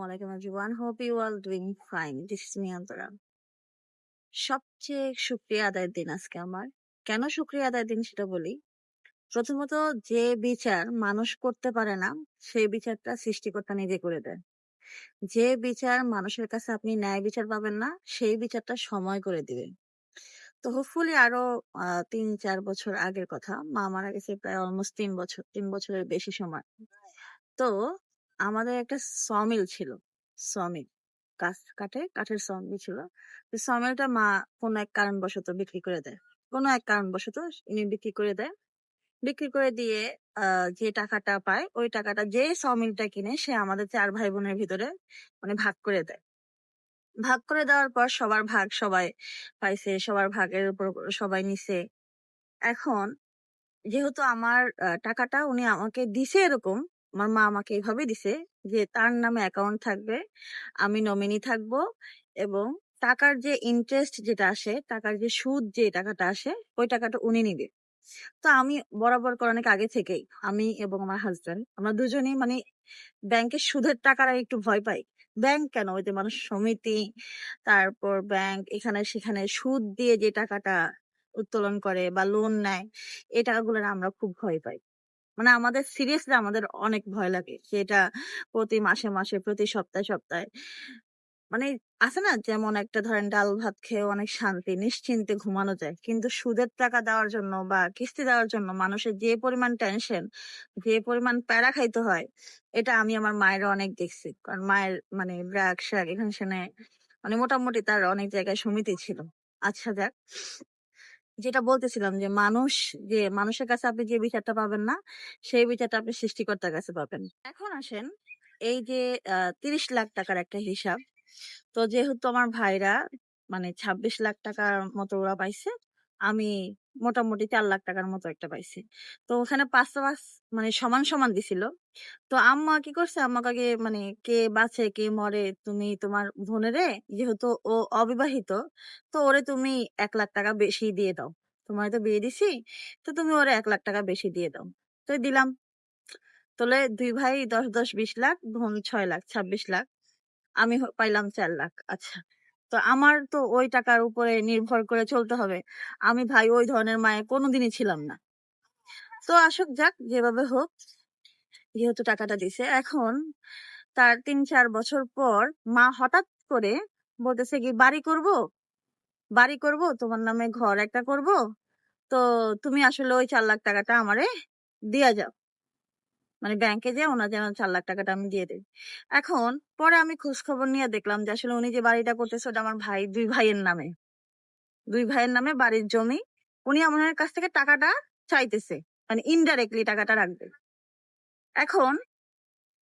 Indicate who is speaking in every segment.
Speaker 1: You all doing fine. This is me Antara. সবচেয়ে আদায়ের দিন আজকে আমার। কেন দিন সেটা বলি? প্রথমত, যে বিচার মানুষ করতে পারে না, সেই বিচারটা সৃষ্টিকর্তা নিজে করে দেয় যে বিচার মানুষের কাছে আপনি ন্যায় বিচার পাবেন না, সেই বিচারটা সময় করে দিবে তো হোপফুলি আরও তিন, চার বছর আগের কথা। মা মারা গেছে প্রায় অলমোস্ট তিন বছর, তিন বছরের বেশি সময়। তো আমাদের একটা সমিল ছিল সমিল গাছ কাঠে কাঠের সমিল ছিল। সমিলটা মা কোনো এক কারণবশত বিক্রি করে দেয়। কোনো এক কারণবশত ইনি বিক্রি করে দেয়। বিক্রি করে দিয়ে যে টাকাটা পায়, ওই টাকাটা যে সমিলটা কিনে সে আমাদের চার ভাই বোনের ভিতরে মানে ভাগ করে দেয়। ভাগ করে দেওয়ার পর সবার ভাগ সবাই পাইছে, সবার ভাগের উপর সবাই নিছে। এখন যেহেতু আমার টাকাটা উনি আমাকে দিছে এরকম আমার মা আমাকে এইভাবে দিছে যে, তার নামে অ্যাকাউন্ট থাকবে, আমি নমিনি থাকব এবং টাকার যে ইন্টারেস্ট যেটা আসে, টাকার যে সুদ যে টাকাটা আসে, ওই টাকাটা উনি নিবে। তো আমি বরাবর করে অনেক আগে থেকেই আমি এবং আমার হাজব্যান্ড আমরা দুজনেই মানে ব্যাংকের সুদের টাকার একটু ভয় পাই। ব্যাংক কেন? ওই যে মানুষ সমিতি, তারপর ব্যাংক এখানে সেখানে সুদ দিয়ে যে টাকাটা উত্তোলন করে বা লোন নেয় এই টাকাগুলোর আমরা খুব ভয় পাই। মানে আমাদের সিরিয়াসলি আমাদের অনেক ভয় লাগে সেটা প্রতি মাসে মাসে, প্রতি সপ্তাহে সপ্তাহে। মানে আছে না যেমন একটা ধরেন ডাল ভাত খেয়ে অনেক শান্তি, নিশ্চিন্তে ঘুমানো যায়। কিন্তু সুদের টাকা দেওয়ার জন্য বা কিস্তি দেওয়ার জন্য মানুষের যে পরিমাণ টেনশন যে পরিমাণ প্যারা খাইতে হয়, এটা আমি আমার মায়ের অনেক দেখছি। কারণ মায়ের মানে ব্র্যাক শ্যাক এখানে সেখানে মানে মোটামুটি তার অনেক জায়গায় সমিতি ছিল। আচ্ছা যাক। যেটা বলতেছিলাম যে, মানুষ যে, মানুষের কাছে আপনি যে বিচারটা পাবেন না, সেই বিচারটা আপনি সৃষ্টিকর্তার কাছে পাবেন। এখন আসেন, এই যে তিরিশ লাখ টাকার একটা হিসাব। তো যেহেতু আমার ভাইরা মানে ছাব্বিশ লাখ টাকার মতো ওরা পাইছে, আমি মোটামুটি চার লাখ টাকার মতো একটা পাইছি। তো ওখানে পাঁচটা পাঁচ মানে সমান সমান দিছিল। তো আম্মা কি করছে? আম্মাকে মানে কে বাঁচে, কে মরে, তুমি তোমার বোনেরে, যেহেতু ও অবিবাহিত, তো ওরে তুমি এক লাখ টাকা বেশি দিয়ে দাও। তোমার তো বিয়ে দিছি, তো তুমি ওরে এক লাখ টাকা বেশি দিয়ে দাও। তো দিলাম। তোলে দুই ভাই দশ দশ বিশ লাখ, বোন ছয় লাখ, ছাব্বিশ লাখ। আমি পাইলাম চার লাখ। আচ্ছা। তো আমার তো ওই টাকার উপরে নির্ভর করে চলতে হবে। আমি ভাই ওই ধরনের মায়ে কোনোদিনই ছিলাম না। তো আসুক যাক, যেভাবে হোক, যেহেতু টাকাটা দিছে, এখন তার তিন চার বছর পর মা হঠাৎ করে বলতেছে কি, বাড়ি করব? বাড়ি করব? তোমার নামে ঘর একটা করব? তো তুমি আসলে ওই চার লাখ টাকাটা আমারে দিয়া যাও। মানে ব্যাংকে যে ওনার যেন চার লাখ টাকাটা আমি দিয়ে দিই। এখন পরে আমি খোঁজ খবর নিয়ে দেখলাম যে আসলে উনি যে বাড়িটা করতেছে ওটা আমার ভাই, দুই ভাইয়ের নামে। দুই ভাইয়ের নামে বাড়ির জমি। উনি আমার কাছ থেকে টাকাটা চাইতেছে মানে ইনডাইরেক্টলি টাকাটা রাখবে। এখন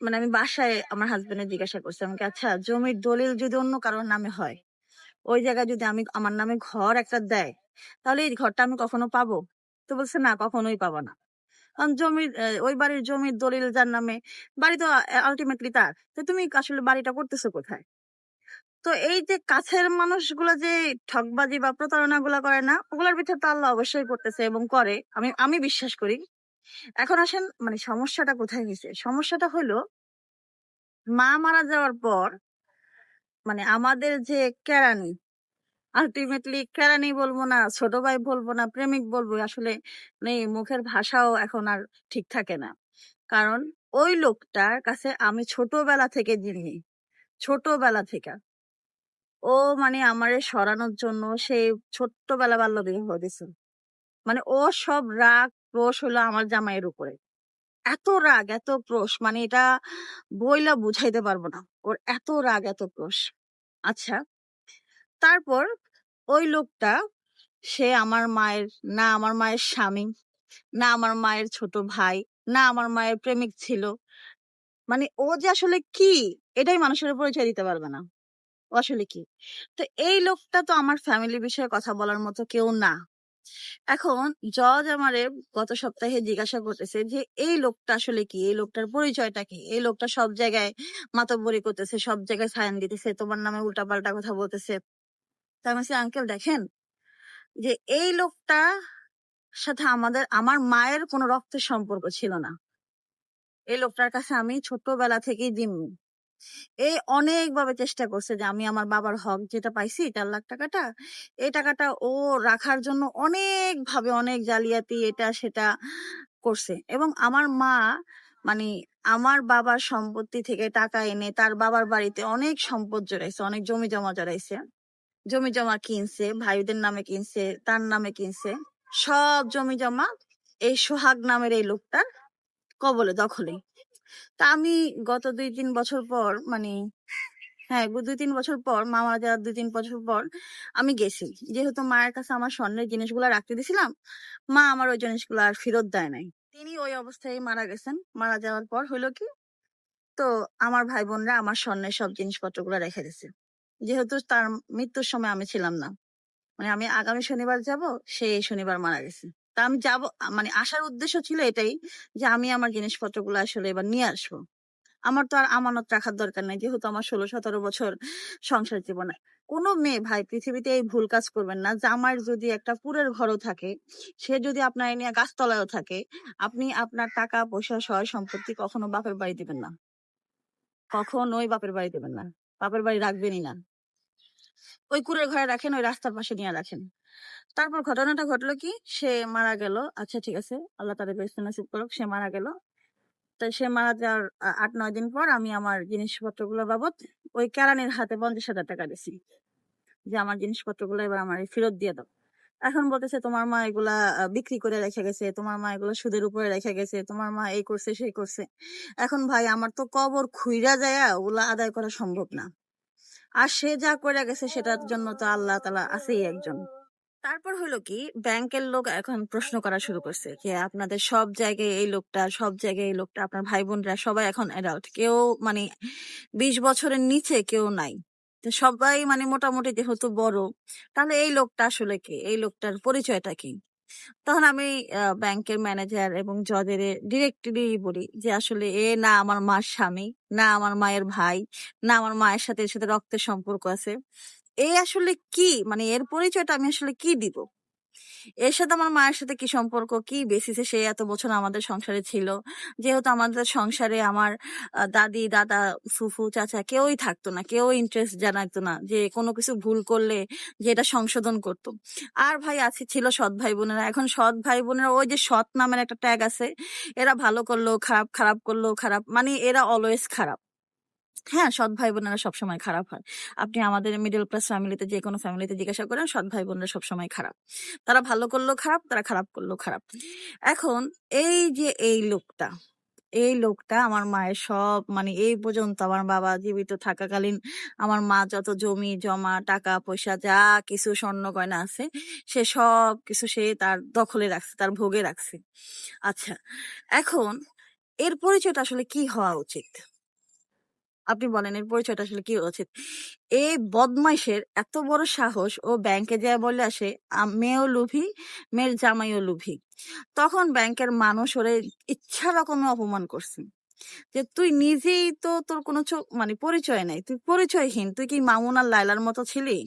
Speaker 1: মানে আমি বাসায় আমার হাজবেন্ডের জিজ্ঞাসা করছি আমাকে আচ্ছা জমির দলিল যদি অন্য কারোর নামে হয়, ওই জায়গায় যদি আমি আমার নামে ঘর একটা দেয়, তাহলে এই ঘরটা আমি কখনো পাবো? তো বলছে, না, কখনোই পাবো না। জমির ওই বাড়ির জমির দলিল যার নামে বাড়ি তো আলটিমেটলি তার। তো তুমি আসলে বাড়িটা করতেছো কোথায়? তো এই যে কাছের মানুষগুলো যে ঠকবাজি বা প্রতারণা গুলা করে না, ওগুলোর ভিতরে তো আল্লাহ অবশ্যই করতেছে এবং করে। আমি আমি বিশ্বাস করি। এখন আসেন মানে সমস্যাটা কোথায় হয়েছে সমস্যাটা হলো মা মারা যাওয়ার পর মানে আমাদের যে কেরানি আলটিমেটলি কেরানি বলব না, ছোট ভাই বলব না, প্রেমিক বলব, আসলে মানে মুখের ভাষাও এখন আর ঠিক থাকে না। কারণ ওই লোকটার কাছে আমি ছোটবেলা থেকে জিনি ছোটবেলা থেকে। ও মানে আমারে সরানোর জন্য সে ছোট্টবেলা বাল্য বিবাহ দিছে। মানে ও সব রাগ, ক্রোশ হলো আমার জামাইয়ের উপরে। এত রাগ, এত ক্রোশ মানে এটা বইলা বুঝাইতে পারব না। ওর এত রাগ, এত ক্রোশ। আচ্ছা তারপর ওই লোকটা, সে আমার মায়ের, না আমার মায়ের স্বামী, না আমার মায়ের ছোট ভাই, না আমার মায়ের প্রেমিক ছিল। মানে ও যে আসলে কি, এটাই মানুষের পরিচয় দিতে পারবে না। ও আসলে কি? তো এই লোকটা তো আমার ফ্যামিলি বিষয়ে কথা বলার মতো কেউ না। এখন জজ আমারে গত সপ্তাহে জিজ্ঞাসা করতেছে যে, এই লোকটা আসলে কি? এই লোকটার পরিচয়টা কি? এই লোকটা সব জায়গায় মাতব্বরি করতেছে, সব জায়গায় সাইন দিতেছে, তোমার নামে উল্টাপাল্টা কথা বলতেছে। তা আমি আঙ্কেল দেখেন? যে এই লোকটা সাথে আমাদের আমার মায়ের কোনো রক্তের সম্পর্ক ছিল না। এই লোকটার কাছে আমি ছোটবেলা থেকেই জিম্মি। এই অনেকভাবে চেষ্টা করছে যে আমি আমার বাবার হক যেটা পাইছি চার লাখ টাকাটা, এই টাকাটা ও রাখার জন্য অনেকভাবে অনেক জালিয়াতি এটা সেটা করছে। এবং আমার মা মানে আমার বাবার সম্পত্তি থেকে টাকা এনে তার বাবার বাড়িতে অনেক সম্পদ জড়াইছে, অনেক জমি জমা জড়াইছে। জমি জমা কিনছে, ভাইদের নামে কিনছে, তার নামে কিনছে। সব জমি জমা এই সোহাগ নামের এই লোকটার কবলে দখলে। তা আমি গত ২-৩ বছর পর মানে হ্যাঁ, ২-৩ বছর পর মা মারা যাওয়ার ২-৩ বছর পর আমি গেছি। যেহেতু মায়ের কাছে আমার স্বর্ণের জিনিসগুলা রাখতে দিছিলাম, মা আমার ওই জিনিসগুলো আর ফেরত দেয় নাই। তিনি ওই অবস্থায় মারা গেছেন। মারা যাওয়ার পর হইল কি? তো আমার ভাই বোনরা আমার স্বর্ণের সব জিনিসপত্রগুলা রেখে দিছে। যেহেতু তার মৃত্যুর সময় আমি ছিলাম না। মানে আমি আগামী শনিবার যাব, সে শনিবার মারা গেছে। তা আমি যাব মানে আসার উদ্দেশ্য ছিল এটাই যে আমি আমার জিনিসপত্রগুলো আসলে এবার নিয়ে আসব। আমার তো আর আমানত রাখার দরকার নাই। যেহেতু আমার ১৬-১৭ বছর সংসার জীবনে। কোনো মেয়ে ভাই পৃথিবীতে এই ভুল কাজ করবেন না। জামাইর যদি একটা পুরের ঘরও থাকে, সে যদি আপনার নিয়ে গাছতলায়ও থাকে, আপনি আপনার টাকা পয়সা সয় সম্পত্তি কখনো বাপের বাড়ি দিবেন না। কখনোই বাপের বাড়ি দিবেন না। বাপের বাড়ি রাখবেনই না। ওই কুঁড়ের ঘরে রাখেন, ওই রাস্তার পাশে নিয়ে রাখেন। তারপর ঘটনাটা ঘটলো কি? সে মারা গেল। আচ্ছা ঠিক আছে। আল্লাহ তারে বেহেশতে নসিব করুক। সে মারা গেল। তো সে মারা যাওয়ার আ ৮-৯ দিন পর আমি আমার জিনিসপত্রগুলো বাবদ ওই কেরানির হাতে ৳৫০,০০০ দিছি। যে আমার জিনিসপত্রগুলো এবার আমারে ফেরত দিয়ে দাও। এখন বলতেছে তোমার মা এগুলা বিক্রি করে রেখে গেছে, তোমার মা এগুলা সুদের উপরে রেখে গেছে, তোমার মা এই করছে সেই করছে। এখন ভাই আমার তো কবর খুইড়া যায় ওগুলা আদায় করা সম্ভব না। আর সে যা করে গেছে সেটার জন্য তো আল্লাহ তালা আছেই একজন। তারপর হইল কি ব্যাংকের লোক এখন প্রশ্ন করা শুরু করছে যে আপনাদের সব জায়গায় এই লোকটা, সব জায়গায় এই লোকটা, আপনার ভাই বোনরা সবাই এখন অ্যাডাল্ট। কেউ মানে ২০ বছরের নিচে কেউ নাই। সবাই মানে মোটামুটি যেহেতু বড়, তাহলে এই লোকটা আসলে কে? এই লোকটার পরিচয়টা কি? তখন আমি ব্যাংকের ম্যানেজার এবং জজের ডিরেক্টলি বলি যে আসলে এ না আমার মার স্বামী, না আমার মায়ের ভাই, না আমার মায়ের সাথে এর সাথে রক্তের সম্পর্ক আছে। এ আসলে কি? মানে এর পরিচয়টা আমি আসলে কি দিব? এর সাথে আমার মায়ের সাথে কি সম্পর্ক? কি বেসিসে সে এত বছর আমাদের সংসারে ছিল? যেহেতু আমাদের সংসারে আমার দাদি, দাদা, ফুফু, চাচা কেউই থাকতো না। কেউ ইন্টারেস্ট জানাইতো না যে কোনো কিছু ভুল করলে যে এটা সংশোধন করতো আর ভাই আছে ছিল সৎ ভাই-বোনেরা। এখন সৎ ভাই-বোনেরা ওই যে সৎ নামের একটা ট্যাগ আছে। এরা ভালো করলেও খারাপ, খারাপ করলেও খারাপ। মানে এরা অলওয়েজ খারাপ। হ্যাঁ, সৎ ভাই-বোনেরা সবসময় খারাপ হয়। আপনি আমাদের মিডল ক্লাস ফ্যামিলিতে যেকোনো ফ্যামিলিতে জিজ্ঞাসা করেন সৎ ভাই-বোনরা সবসময় খারাপ। তারা ভালো করলেও খারাপ, তারা খারাপ করলেও খারাপ। এখন এই যে এই লোকটা, এই লোকটা আমার মায়ের সব মানে এই পর্যন্ত আমার বাবা জীবিত থাকাকালীন আমার মা যত জমি জমা, টাকা পয়সা যা কিছু স্বর্ণ গয়না আছে, সে সবকিছু সে তার দখলে রাখছে, তার ভোগে রাখছে। আচ্ছা, এখন এর পরিচয়টা আসলে কি হওয়া উচিত? আপনি বলেন এর পরিচয়টা আসলে কি উচিত? এই বদমাইশের এত বড় সাহস ও ব্যাংকে যেয়ে বলে আসে মেয়েও লুভি মেয়ের জামাইও লুভি তখন ব্যাংকের মানুষ ওরে ইচ্ছা রকমে অপমান করছে। যে তুই নিজেই তো তোর কোনো মানে পরিচয় নাই। তুই পরিচয়হীন। তুই কি মামুন আর লায়লার মতো ছিলি?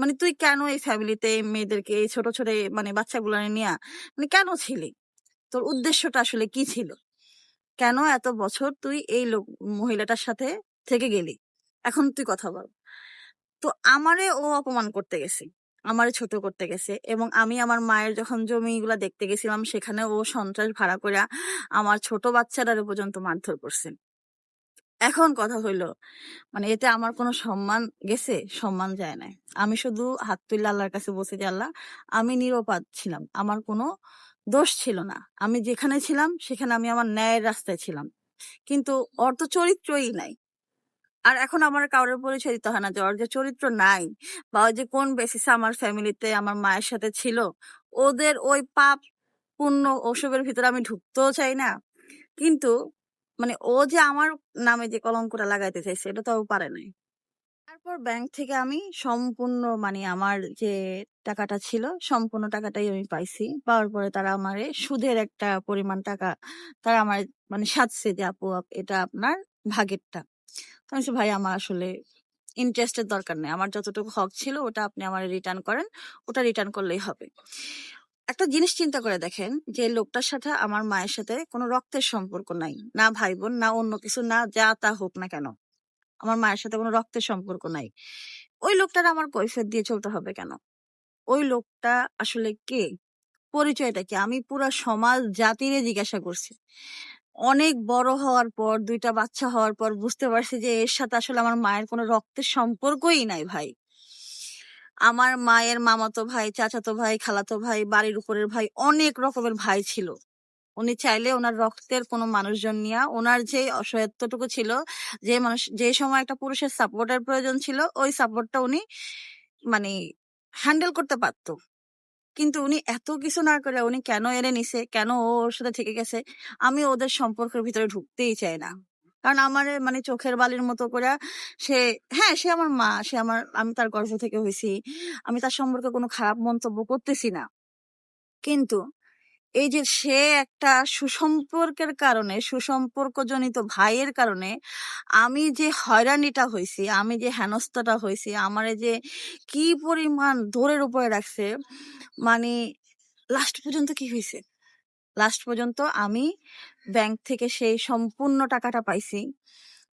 Speaker 1: মানে তুই কেন এই ফ্যামিলিতে মেয়েদেরকে এই ছোট, ছোট মানে বাচ্চাগুলারে নিয়া মানে কেন ছিলি? তোর উদ্দেশ্যটা আসলে কি ছিল? কেন এত বছর তুই এই লোক মহিলাটার সাথে থেকে গেলি? এখন তুই কথা বল। তো আমারে ও অপমান করতে গেছে। আমারে ছোট করতে গেছে এবং আমি আমার মায়ের যখন জমিগুলা দেখতে গেছিলাম সেখানে ও সন্ত্রাস ভাড়া করে আমার ছোট বাচ্চাটারে পর্যন্ত মারধর করছে। এখন কথা হইল মানে এতে আমার কোনো সম্মান গেছে? সম্মান যায় নাই। আমি শুধু হাত তুইলা আল্লাহর কাছে বলছি যে, "আল্লাহ আমি নিরপরাধ ছিলাম। আমার কোনো দোষ ছিল না। আমি যেখানে ছিলাম সেখানে আমি আমার ন্যায়ের রাস্তায় ছিলাম। কিন্তু তো চরিত্রই নাই। আর এখন আমার কারোর পরিচয় দিতে হয় না যে ওর যে চরিত্র নাই বা ও যে কোন বেসিসে আমার ফ্যামিলিতে আমার মায়ের সাথে ছিল, ওদের ওই পাপ পুণ্য ওসবের ভিতরে আমি ঢুকতেও চাই না। কিন্তু মানে ও যে আমার নামে যে কলঙ্কটা লাগাইতে চাইছে এটা তো পারে নাই। তারপর ব্যাংক থেকে আমি সম্পূর্ণ মানে আমার যে টাকাটা ছিল সম্পূর্ণ টাকাটাই আমি পাইছি। পাওয়ার পরে তারা আমারে সুদের একটা পরিমাণ টাকা তারা আমার মানে সাজছে যে, "আপু আপ এটা আপনার ভাগেরটা।" আমি "ভাই আমার আসলে ইন্টারেস্ট এর দরকার নেই আমার যতটুকু হক ছিল ওটা আপনি আমারে রিটার্ন করেন। ওটা রিটার্ন করলেই হবে।" একটা জিনিস চিন্তা করে দেখেন যে লোকটার সাথে আমার মায়ের সাথে কোনো রক্তের সম্পর্ক নাই। না ভাই-বোন, না অন্য কিছু, না যা তা হোক না কেন। আমার মায়ের সাথে কোনো রক্তের সম্পর্ক নাই ওই লোকটার আমার কৈফিয়ত দিয়ে চলতে হবে কেন ওই লোকটা আসলে কে পরিচয়টা কি আমি পুরা সমাজ জাতিরে জিজ্ঞাসা করছি অনেক বড় হওয়ার পর, দুইটা বাচ্চা হওয়ার পর বুঝতে পারছি যে এর সাথে আসলে আমার মায়ের কোনো রক্তের সম্পর্কই নাই ভাই। আমার মায়ের মামাতো ভাই, চাচাতো ভাই, খালাতো ভাই, বাড়ির উপরের ভাই অনেক রকমের ভাই ছিল। উনি চাইলে ওনার রক্তের কোনো মানুষজন নিয়ে ওনার যে অসহায়ত্বটুকু ছিল, যে মানুষ, যে সময় একটা পুরুষের সাপোর্টের প্রয়োজন ছিল, ওই সাপোর্টটা উনি মানে হ্যান্ডেল করতে পারতো। কিন্তু উনি এত কিছু না করে উনি কেন এনে নিছে? কেন ওর সাথে থেকে গেছে? আমি ওদের সম্পর্কের ভিতরে ঢুকতেই চাই না। কারণ আমার মানে চোখের বালির মতো করে সে হ্যাঁ সে আমার মা, সে আমার, আমি তার গর্ভ থেকে হয়েছি। আমি তার সম্পর্কে কোনো খারাপ মন্তব্য করতেছি না। কিন্তু এই যে সে একটা সুসম্পর্কের কারণে, সুসম্পর্কজনিত ভাইয়ের কারণে আমি যে হয়রানিটা হয়েছি আমি যে হেনস্থাটা হয়েছি আমারে যে কি পরিমাণ দৌড়ের উপরে রাখছে মানে লাস্ট পর্যন্ত কি হয়েছে লাস্ট পর্যন্ত আমি ব্যাংক থেকে সেই সম্পূর্ণ টাকাটা পাইছি।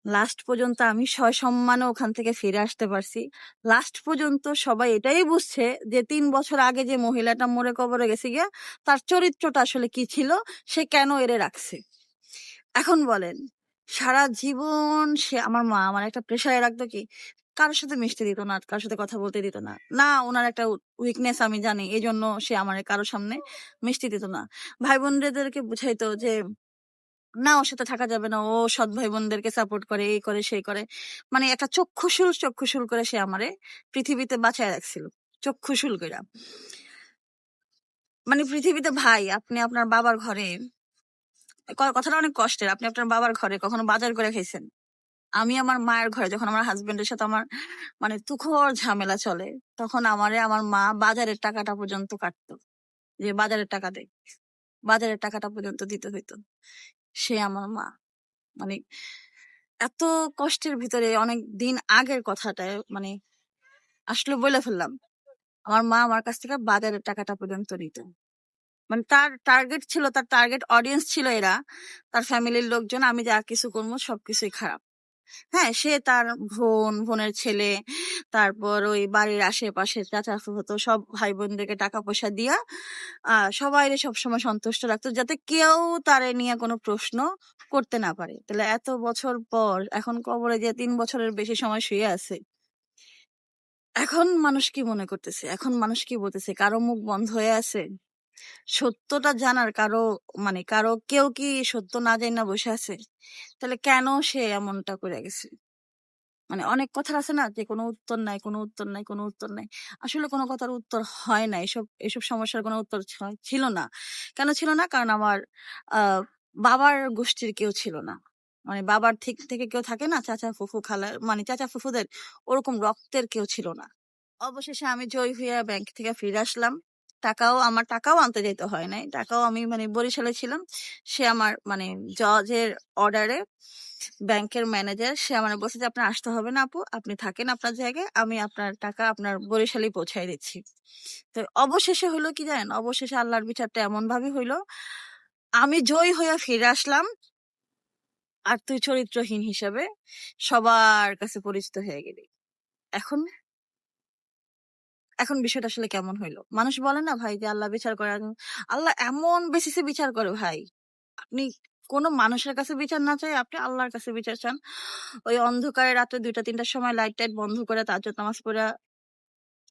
Speaker 1: লাস্ট পর্যন্ত আমি সয় সম্মানে ওখান থেকে ফিরে আসতে পারছি। লাস্ট পর্যন্ত সবাই এটাই বুঝছে যে তিন বছর আগে যে মহিলাটা মরে কবরে গেছে গিয়া, তার চরিত্রটা আসলে কি ছিল, সে কেন এরে রাখছে? এখন বলেন, সারা জীবন সে আমার মা আমার একটা প্রেশারে রাখতো কি, কারোর সাথে মিশতে দিত না, কারোর সাথে কথা বলতে দিত না। না, ওনার একটা উইকনেস আমি জানি এই জন্য সে আমার কারোর সামনে মিশতে দিত না। ভাই বোনদেরকে বুঝাইতো যে না ওর সাথে থাকা যাবে না। ও সৎ ভাই বোনদেরকে সাপোর্ট করে, এই করে, সেই করে। মানে একটা চক্ষুশুল চক্ষুশুল করে সে আমারে পৃথিবীতে বাঁচায় রাখছিল। চক্ষুশুল করে মানে পৃথিবীতে ভাই, আপনি আপনার বাবার ঘরে কথাটা অনেক কষ্টের। আপনি আপনার বাবার ঘরে কখনো বাজার করে খাইছেন? আমি আমার মায়ের ঘরে, যখন আমার হাজবেন্ডের সাথে আমার মানে তুখর ঝামেলা চলে, তখন আমারে, আমার মা বাজারের টাকাটা পর্যন্ত কাটতো। যে বাজারের টাকা দে বাজারের টাকাটা পর্যন্ত দিতে হইতো। সে আমার মা। মানে এত কষ্টের ভিতরে অনেক দিন আগের কথাটা মানে আসলে বলে ফেললাম, আমার মা আমার কাছ থেকে বাজারের টাকাটা পর্যন্ত নিত। মানে তার টার্গেট ছিল, তার টার্গেট অডিয়েন্স ছিল এরা, তার ফ্যামিলির লোকজন, আমি যা কিছু করব সবকিছুই খারাপ। হ্যাঁ সে তার বোন, বোনের ছেলে, তারপর ওই বাড়ির আশেপাশে চাচা হতো সব ভাই বোনদেরকে টাকা পয়সা দিয়া আহ সবাই সবসময় সন্তুষ্ট রাখতো যাতে কেউ তারে নিয়ে কোনো প্রশ্ন করতে না পারে। তাহলে এত বছর পর, এখন কবরে যে তিন বছরের বেশি সময় শুয়ে আছে। এখন মানুষ কি মনে করতেছে? এখন মানুষ কি বলতেছে? কারও মুখ বন্ধ হয়ে আছে? সত্যটা জানার কারও মানে কারও কেউ কি সত্য না জানি না বসে আছে? তাহলে কেন সে এমনটা করে গেছে? মানে অনেক কথা আছে না যে, কোনো উত্তর নাই, কোনো উত্তর নাই, কোনো উত্তর নাই। আসলে কোনো কথার উত্তর হয় না। এসব এসব সমস্যার কোনো উত্তর ছিল না। কেন ছিল না? কারণ আমার বাবার গোষ্ঠীর কেউ ছিল না। মানে বাবার ঠিক থেকে কেউ থাকে না, চাচা, ফুফু, খালা মানে চাচা, ফুফুদের ওরকম রক্তের কেউ ছিল না। অবশেষে আমি জয় হইয়া ব্যাংক থেকে ফিরে আসলাম। টাকাও, আমার টাকাও আনতে যেতে হয় নাই। টাকাও আমি মানে বরিশালে ছিলাম। সে আমার মানে জজের অর্ডারে ব্যাংকের ম্যানেজার, সে আমার বলছে যে, আপনার আসতে হবে না আপু, আপনি থাকেন আপনার জায়গায়, আমি আপনার টাকা আপনার বরিশালে পৌঁছাই দিচ্ছি। তো অবশেষে হলো কি জানেন? অবশেষে আল্লাহর বিচারটা এমন ভাবে হইল, আমি জয় হয়ে ফিরে আসলাম আর তুই চরিত্রহীন হিসাবে সবার কাছে পরিচিত হয়ে গেলি। এখন এখন বিষয়টা আসলে কেমন হইল? মানুষ বলে না ভাই যে, আল্লাহ বিচার করে আল্লাহ এমন বেসিসে বিচার করে ভাই। আপনি কোনো মানুষের কাছে বিচার না চাই আপনি আল্লাহর কাছে বিচার চান। ওই অন্ধকারে রাতে দুইটা, তিনটার সময় লাইট টাইট বন্ধ করে তাজ্জুদ নামাজ পড়ে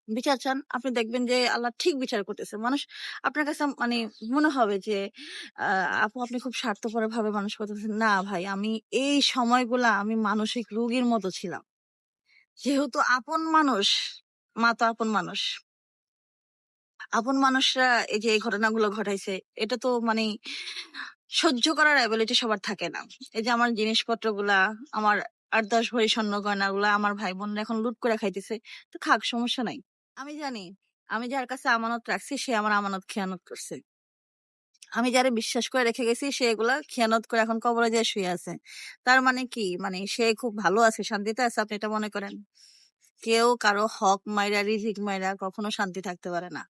Speaker 1: বিচার চান। আপনি দেখবেন যে, আল্লাহ ঠিক বিচার করতেছে। মানুষ আপনার কাছে মানে মনে হবে যে আপু আপনি খুব স্বার্থপর ভাবে মানুষ করতেছেন। না ভাই, আমি এই সময়গুলা আমি মানসিক রোগীর মতো ছিলাম। যেহেতু আপন মানুষ মা তো আপন মানুষ। আপন মানুষরা এই যে এই ঘটনাগুলো ঘটাইছে, এটা তো মানে সহ্য করার অ্যাবিলিটি সবার থাকে না। এই যে আমার জিনিসপত্রগুলা আমার আট দশ ভরি স্বর্ণ গয়না গুলা আমার ভাই বোনরা এখন লুট করে খাইতেছে, তো খাক, সমস্যা নাই। আমি জানি, আমি যার কাছে আমানত রাখছি, সে আমার আমানত খেয়ানত করছে। আমি যারা বিশ্বাস করে রেখে গেছি, সে এগুলা খেয়ানত করে এখন কবরে যায় শুয়ে আছে। তার মানে কি? মানে সে খুব ভালো আছে, শান্তিতে আছে, আপনি এটা মনে করেন? কেউ কারও হক মাইরা, রিজিক মাইরা কখনো শান্তি থাকতে পারে না।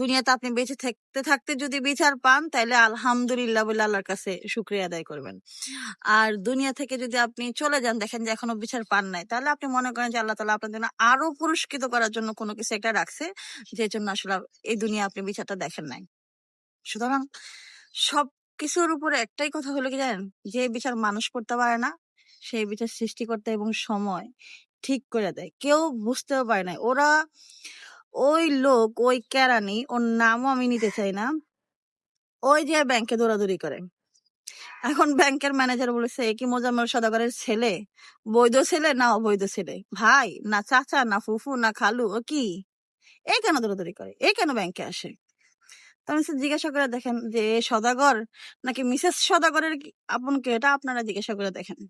Speaker 1: দুনিয়াতে আপনি বেঁচে থাকতে থাকতে যদি বিচার পান তাহলে আলহামদুলিল্লাহ বলে আল্লাহর কাছে শুক্রিয়া আদায় করবেন। আর দুনিয়া থেকে যদি আপনি চলে যান, দেখেন যে এখনও বিচার পান নাই তাহলে আপনি মনে করেন যে আল্লাহ তালা আপনার জন্য আরও পুরস্কৃত করার জন্য কোনো কিছু একটা রাখছে, যে জন্য আসলে এই দুনিয়া আপনি বিচারটা দেখেন নাই। সুতরাং সব কিছুর উপরে একটাই কথা হলো কি জানেন? যে বিচার মানুষ করতে পারে না, সেই বিচার সৃষ্টিকর্তা এবং সময় ঠিক করে দেয়। কেউ বুঝতেও পারে না। ওরা ওই লোক, ওই কেরানি, ওর নামও আমি নিতে চাই না। ওই যে ব্যাংকে দৌড়াদৌড়ি করে। এখন ব্যাংকের ম্যানেজার বলেছে কি মোজাম্মেল সদাগরের ছেলে? বৈধ ছেলে না অবৈধ ছেলে? ভাই, না চাচা, না ফুফু, না খালু, ও কি? এ কেন দৌড়াদৌড়ি করে? এ কেন ব্যাংকে আসে? তো আমি জিজ্ঞাসা করে দেখেন যে সদাগর? নাকি মিসেস সদাগরের আপন কে এটা আপনারা জিজ্ঞাসা করে দেখেন।